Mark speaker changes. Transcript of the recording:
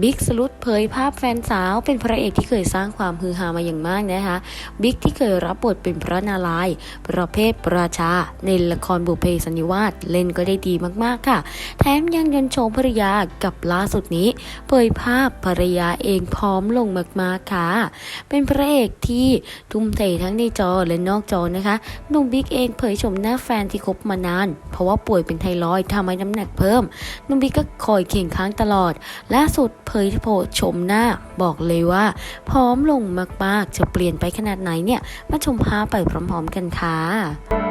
Speaker 1: บิ๊กสรุตเผยภาพแฟนสาวเป็นพระเอกที่เคยสร้างความฮือฮามาอย่างมากนะคะ บิ๊กที่เคยรับบทเป็นพระนารายณ์ประเภทราชา ในละครบุพเพสันนิวาสเล่นก็ได้ดีมากๆค่ะ แถมยังยนโชว์ภรรยากับล่าสุดนี้ เผยภาพภรรยาเองพร้อมลงมากๆค่ะ เป็นพระเอกที่ทุ่มเททั้งในจอและนอกจอนะคะหนุ่มบิ๊กเองเผยชมหน้าแฟนที่คบมานาน เพราะว่าป่วยเป็นไทรอยด์ทำให้น้ำหนักเพิ่มหนุ่มบิ๊กก็คอยเคียงข้างตลอดล่าสุดเผยโผดชมหน้า บอกเลยว่า พร้อมลงมากๆ จะเปลี่ยนไปขนาดไหนเนี่ย มาชมภาพไปพร้อมๆกันค่ะ